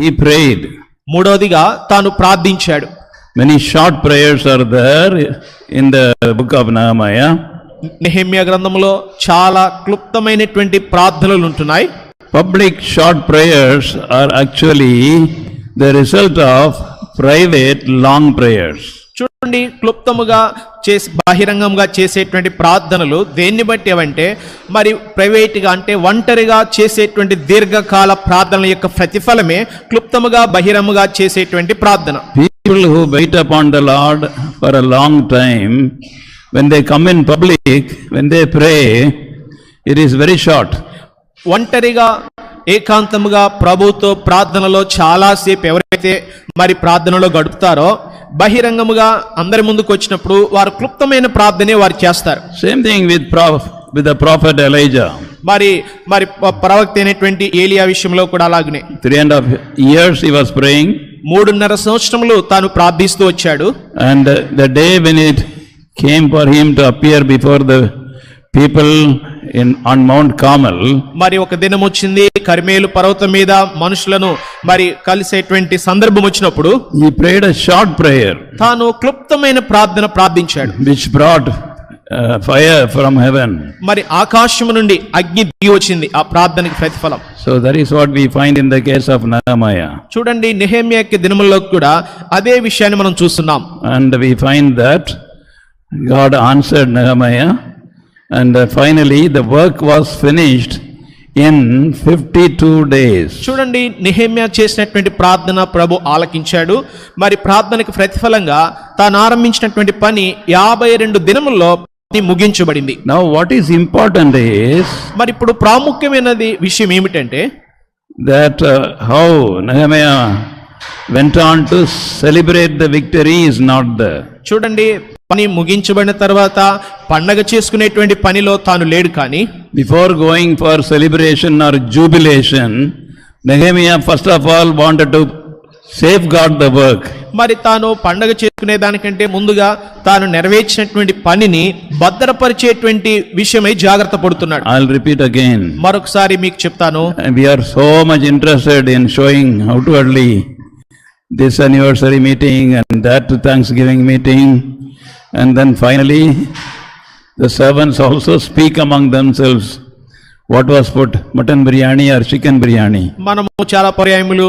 he prayed. మూడవదిగా తాను ప్రార్థించాడు Many short prayers are there in the book of Nehemiah. నెహమ్య గ్రంథంలో చాలా క్లుప్తమైనటువంటి ప్రార్థనలు ఉంటున్నాయి Public short prayers are actually the result of private long prayers. చూడండి క్లుప్తముగా చేసి బహిరంగంగా చేసేటువంటి ప్రార్థనలు దేన్ని బట్టి అవంటే మరి ప్రైవేట్గా అంటే ఒంటరిగా చేసేటువంటి దీర్ఘకాల ప్రార్థనల యొక్క ప్రతిఫలమే క్లుప్తముగా బహిరంగంగా చేసేటువంటి ప్రార్థన People who wait upon the Lord for a long time, when they come in public, when they pray, it is very short. ఒంటరిగా ఏకాంతముగా ప్రభుతో ప్రార్థనలో చాలాసేపు ఎవరైతే మరి ప్రార్థనలో గడుపుతారో బహిరంగముగా అందరి ముందుకు వచ్చినప్పుడు వారు క్లుప్తమైన ప్రార్థనే వారు చేస్తారు. Same thing with with the prophet Elijah మరి మరి ప్రవక్త అయినటువంటి ఏలియా విషయంలో కూడా అలాగనే. Three and half years he was praying మూడున్నర సంవత్సరములు తాను ప్రార్థిస్తూ వచ్చాడు. And the day when it came for him to appear before the people in on mount Carmel మరి ఒక దినం వచ్చింది కర్మేలు పర్వతం మీద మనుషులను మరి కలిసేటువంటి సందర్భం వచ్చినప్పుడు ఈ ప్రేయర్ షార్ట్ ప్రేయర్ తాను క్లుప్తమైన ప్రార్థన ప్రార్థించాడు. Which brought fire from heaven మరి ఆకాశం నుండి అగ్ని దిగి వచ్చింది ఆ ప్రార్థనకి ప్రతిఫలం. So that is what we find in the case of Nehemiah చూడండి నెహమ్యాకి దినముల్లో కూడా అదే విషయాన్ని మనం చూస్తున్నాం. And we find that God answered Nehemiah and uh, finally the work was finished in 52 days. చూడండి నెహేమియా చేసినటువంటి ప్రార్థన ప్రభు ఆలకించాడు మరి ప్రార్థనకి ప్రతిఫలంగా తాను ఆరంభించినటువంటి పని యాభై రెండు దినముల్లో ముగించబడింది Now, what is important is మరి ఇప్పుడు ప్రాముఖ్యమైనది విషయం ఏమిటంటే that uh, how Nehemiah went on to celebrate the victory is not there. చూడండి పని ముగించబడిన తర్వాత పండగ చేసుకునేటువంటి పనిలో తాను లేడు కానీ before going for celebration or jubilation Nehemiah first of all want to safeguard the work మరి తాను పండగ చేసుకునే దానికంటే ముందుగా తాను నెరవేర్చినటువంటి పనిని భద్రపరిచేటువంటి విషయమై జాగ్రత్త పడుతున్నాడు. ఐ రిపీట్ అగైన్ మరొకసారి మీకు చెప్తాను. We are so much interested in showing outwardly this anniversary meeting and that thanksgiving meeting And then finally, the servants also speak among themselves what was put, mutton biryani or chicken biryani. మనము చాలా పర్యాయములు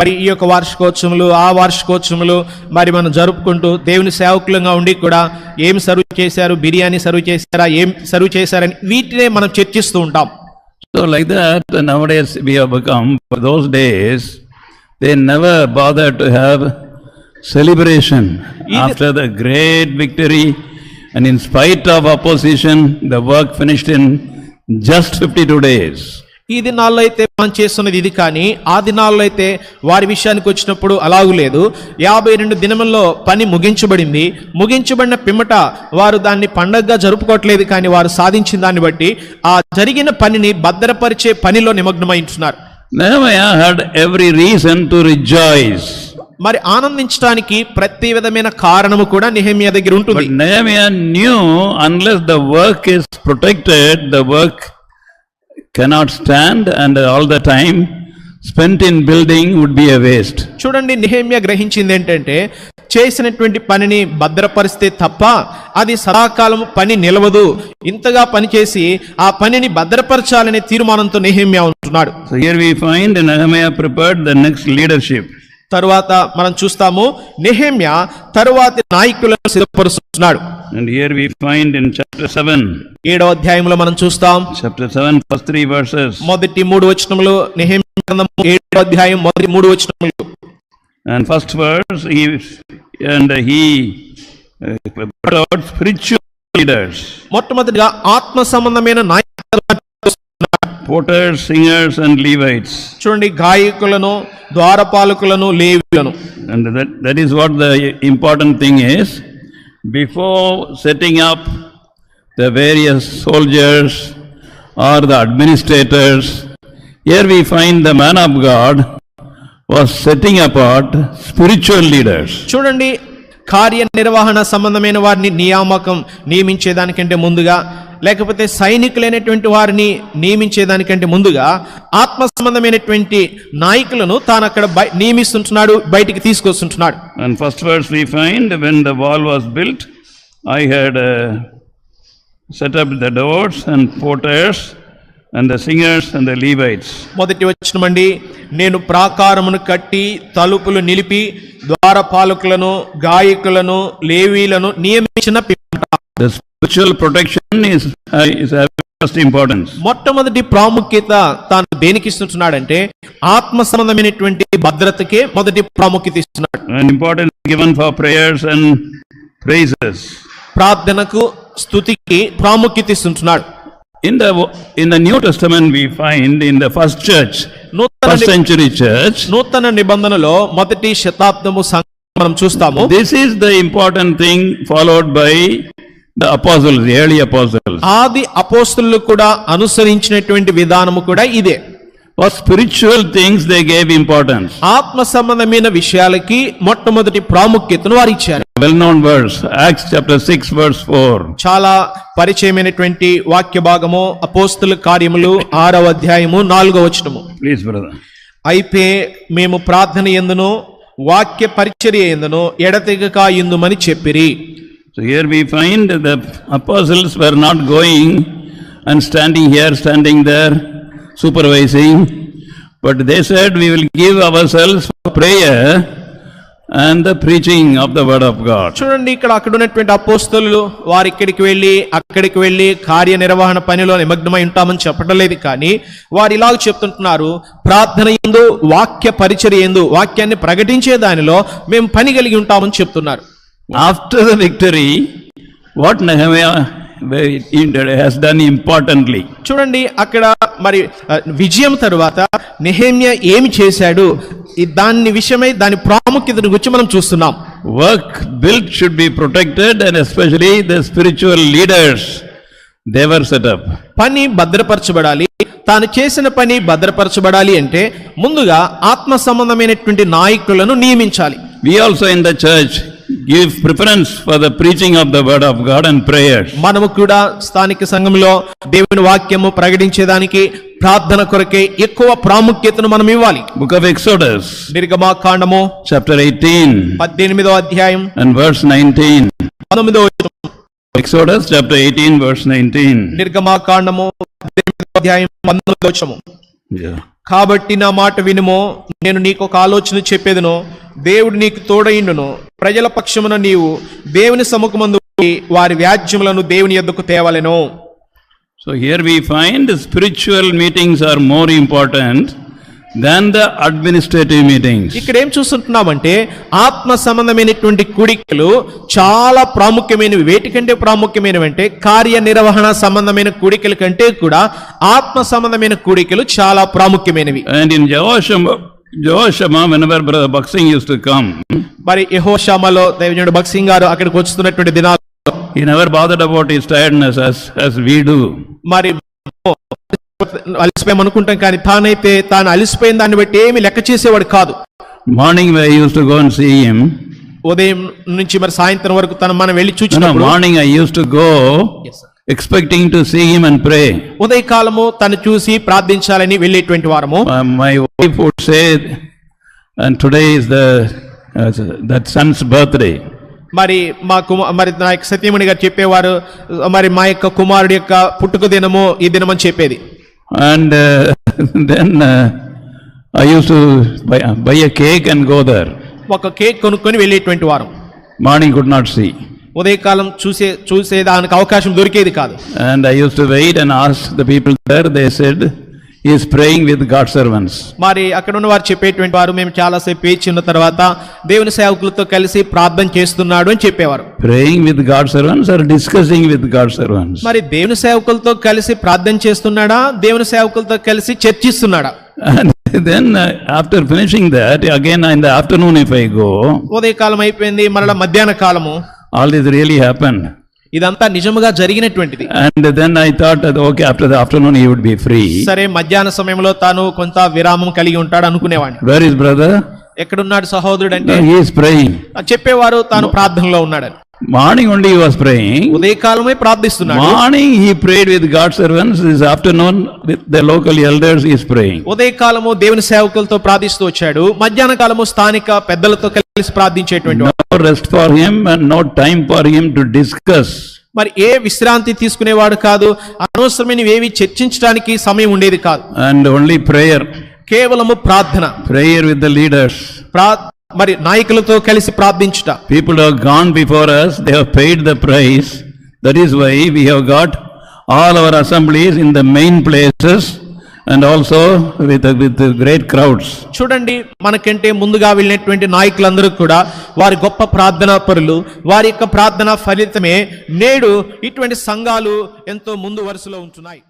మరి ఈ యొక్క వార్షికోత్సవములు ఆ వార్షికోత్సవములు మరి మనం జరుపుకుంటూ దేవుని సేవకులంగా ఉండి కూడా ఏం సర్వ్ చేశారు బిర్యానీ సర్వ్ చేశారా ఏం సర్వ్ చేశారని వీటినే మనం చర్చిస్తూ ఉంటాం So like that, nowadays we have become, for those days, they never bothered to have celebration after the great victory. And in spite of opposition, the work finished in just 52 days. ఈ దినాల్లో అయితే మనం చేస్తున్నది ఇది కానీ ఆ దినాల్లో అయితే వారి విషయానికి వచ్చినప్పుడు అలాగూ లేదు యాభై రెండు దినముల్లో పని ముగించబడింది ముగించబడిన పిమ్మట వారు దాన్ని పండగగా జరుపుకోవట్లేదు కానీ వారు సాధించిన దాన్ని బట్టి ఆ జరిగిన పనిని భద్రపరిచే పనిలో నిమగ్నమై ఉంటున్నారు had every reason to rejoice. మరి ఆనందించడానికి ప్రతి విధమైన కారణము కూడా నిహమియా దగ్గర ఉంటుంది. Nehemiah knew unless the work is protected the work cannot stand and all the time spent in building would be waste చూడండి నిహమియా గ్రహించింది ఏంటంటే చేసినటువంటి పనిని భద్రపరిస్తే తప్ప అది సదాకాలం పని నిలవదు. ఇంతగా పని చేసి ఆ పనిని భద్రపరచాలనే తీర్మానంతో నెహమ్యా ఉంటున్నాడు. ప్రిపేర్డ్ ద నెక్స్ట్ లీడర్షిప్ తరువాత మనం చూస్తాము నిహేమ్య తరువాతి నాయకులను సిద్ధపరుస్తున్నాడు. And here we find in chapter 7, ఏడవ అధ్యాయంలో మనం చూస్తాం. Chapter 7, first three verses. మొదటి మూడు వచనములు నిహేమ్య గ్రంథము ఏడవ అధ్యాయం మొదటి మూడు వచనములు. And first verse, he, and he uh, brought out spiritual leaders, మొట్టమొదటిగా ఆత్మ సంబంధమైన నాయకులు porters, singers, and Levites. చూడండి గాయకులను ద్వారపాలకులను లేవులను And that, that is what the important thing is. Before setting up the various soldiers or the administrators, here we find the man of God was setting apart spiritual leaders. చూడండి కార్యనిర్వహణ సంబంధమైన వారిని నియామకం నియమించేదానికంటే ముందుగా లేకపోతే సైనికులైనటువంటి వారిని నియమించేదానికంటే ముందుగా ఆత్మ సంబంధమైనటువంటి నాయకులను తాను అక్కడ నియమిస్తుంటున్నాడు బయటికి తీసుకొస్తుంటున్నాడు And first verse we find, when the wall was built, I had uh, set up the doors and porters and the singers and the Levites. మొదటి వచ్చినమండి నేను ప్రాకారమును కట్టి తలుపులు నిలిపి ద్వారపాలకులను గాయకులను లేవీలను నియమించిన పిమ్మట The spiritual protection is, uh, is of first importance. మొట్టమొదటి ప్రాముఖ్యత తాను దేనికి ఇస్తుంటున్నాడంటే ఆత్మ సంబంధమైనటువంటి భద్రతకే మొదటి ప్రాముఖ్యత ఇస్తున్నాడు importance given for prayers and praises. ప్రార్థనకు స్థుతికి ప్రాముఖ్యత ఇస్తుంటున్నాడు In the, in the New Testament, we find in the first church, నూతన century church, నూతన నిబంధనలో మొదటి శతాబ్దము మనం చూస్తాము this is the important thing followed by ఆది అపోస్తులు కూడా అనుసరించినటువంటి విధానము కూడా ఇదే spiritual things, they gave importance. ఆత్మ సంబంధమైన విషయాలకి మొట్టమొదటి ప్రాముఖ్యతను వారు ఇచ్చారు Well-known verse, Acts chapter 6, verse 4. చాలా పరిచయమైనటువంటి వాక్య భాగము అపోస్తుల కార్యములు ఆరవ అధ్యాయము నాలుగవ వచనము Please, brother. అయితే మేము ప్రార్థన ఎందును వాక్య పరిచర్య ఎందును ఎడతెగక ఇందుమని చెప్పిరి So here we find the apostles were not going and standing here, standing there, supervising, but they said, We will give ourselves for prayer. And the preaching of the word of God చూడండి ఇక్కడ అక్కడ ఉన్నటువంటి అపోస్తలు వారు ఇక్కడికి వెళ్ళి అక్కడికి వెళ్ళి కార్య నిర్వహణ పనిలో నిమగ్నమై ఉంటామని చెప్పడం లేదు కానీ వారు ఇలాగ చెప్తుంటున్నారు ప్రార్థన ఎందు వాక్య పరిచర్య ఎందు వాక్యాన్ని ప్రకటించే దానిలో మేము పని కలిగి ఉంటామని చెప్తున్నారు after the victory what has done importantly చూడండి అక్కడ మరి విజయం తరువాత నెహమ్య ఏమి చేశాడు? దాని విషయమై దాని ప్రాముఖ్యతను గురించి మనం చూస్తున్నాం. Work build should be protected and especially the spiritual leaders they were set up పని భద్రపరచబడాలి. తాను చేసిన పని భద్రపరచబడాలి అంటే ముందుగా ఆత్మ సంబంధమైనటువంటి నాయకులను నియమించాలి. We also in the church give preference for the preaching of the word of God and prayers. మనము కూడా స్థానిక సంఘంలో దేవుని వాక్యము ప్రకటించేదానికి ప్రార్థన కొరకే ఎక్కువ ప్రాముఖ్యతను మనం ఇవ్వాలి Book of Exodus, నిర్గమాకాండము chapter 18 పద్దెనిమిదో అధ్యాయం and verse 19. పంతొమ్మిదో వచనం. Exodus, chapter 18, verse 19. నిర్గమాకాండము పద్దెనిమిదో అధ్యాయం పంతొమ్మిదో వచనము Yeah. కాబట్టి నా మాట వినుమో నేను నీకు ఒక ఆలోచన చెప్పేదను దేవుడు నీకు తోడయిండును ప్రజల పక్షమున నీవు దేవుని సముఖమందు వారి వ్యాజ్యములను దేవుని యొద్దకు తేవలెను. So here we find spiritual meetings are more important than the administrative meetings. ఇక్కడ ఏం చూస్తుంటున్నామంటే ఆత్మ సంబంధమైనటువంటి కూడికలు చాలా ప్రాముఖ్యమైనవి. వేటికంటే ప్రాముఖ్యమైనవి అంటే కార్యనిర్వహణ సంబంధమైన కూడికల కంటే కూడా ఆత్మ సంబంధమైన కూడికలు చాలా ప్రాముఖ్యమైనవి. And in Jehoshaphat, Jehoshaphat, whenever Brother Buxing used to come, మరి యెహోషామలో దైవజనుడు భక్సింగ్ గారు అక్కడికి వస్తున్నటువంటి దినాలు he never bothered about his tiredness as, as we do. మరి అలసిపోయాం అనుకుంటాం కానీ తానైతే తాను అలసిపోయిన దాన్ని బట్టి ఏమి లెక్క చేసేవాడు కాదు Morning I used to go and see him. ఉదయం నుంచి మరి సాయంత్రం వరకు తను మనం వెళ్ళి No, no, చూచినప్పుడు morning I used to expecting to see him and pray ఉదయకాలము తను చూసి ప్రార్థించాలని వెళ్ళేటువంటి వారము. My wife would say and today is the that sons birthday మరి మా కుమార్ మరి నా యొక్క సత్యముని గారు చెప్పేవారు మరి మా యొక్క కుమారుడు యొక్క పుట్టుక దినము ఈ దినం అని చెప్పేది and then I use to buy buy cake and go there ఒక కేక్ కొనుక్కొని వెళ్ళేటువంటి వారం. మార్నింగ్ కుడ్ నాట్ సీ ఉదయకాలం చూసే చూసే దానికి అవకాశం దొరికేది కాదు. And I use to wait and ask the people there they said he is praying with God servants మరి అక్కడ ఉన్న వారు చెప్పేటువంటి వారు మేము చాలా సేపు వేచి ఉన్న తర్వాత దేవుని సేవకులతో కలిసి ప్రార్థన చేస్తున్నాడు అని చెప్పేవారు. Praying with God servants or discussing with God servants మరి దేవుని సేవకులతో కలిసి ప్రార్థన చేస్తున్నాడా? దేవుని సేవకులతో కలిసి చర్చిస్తున్నాడా? Then after finishing that again in the afternoon if I go ఉదయకాలం అయిపోయింది మరలా మధ్యాహ్న కాలము. ఆల్ దిస్ రియలీ హ్యాపన్ ఇదంతా నిజముగా జరిగినటువంటిది. And then I thought okay after the afternoon he would be free సరే మధ్యాహ్న సమయంలో తాను కొంత విరామం కలిగి ఉంటాడు అనుకునేవాడిని. వేర్ ఇస్ బ్రదర్ ఎక్కడున్నాడు సహోదరుడు అంటే హీ ఇస్ ప్రేయింగ్ చెప్పేవారు తాను ప్రార్థనలో ఉన్నాడు morning only he was praying ఉదయకాలమే ప్రార్థిస్తున్నాడు. Morning he prayed with God servants this afternoon with the local elders he is praying ఉదయకాలము దేవుని సేవకులతో ప్రార్థిస్తూ వచ్చాడు. మధ్యాహ్న కాలము స్థానిక పెద్దలతో కలిసి ప్రార్థించేటువంటి rest for him and no time for him to discuss మరి ఏ విశ్రాంతి తీసుకునేవాడు కాదు అనవసరమైన ఏవి చర్చించడానికి సమయం ఉండేది కాదు. అండ్ ఓన్లీ ప్రేయర్ కేవలము ప్రార్థన. ప్రేయర్ విత్ ద లీడర్స్ మరి నాయకులతో కలిసి ప్రార్థించట. People have gone before us they have paid the price that is why we have got all our assemblies in the main places and also with with great crowds చూడండి మనకంటే ముందుగా వెళ్ళినటువంటి నాయకులందరూ కూడా వారి గొప్ప ప్రార్థనా పరులు వారి యొక్క ప్రార్థన ఫలితమే నేడు ఇటువంటి సంఘాలు ఎంతో ముందు వరుసలో ఉంటున్నాయి.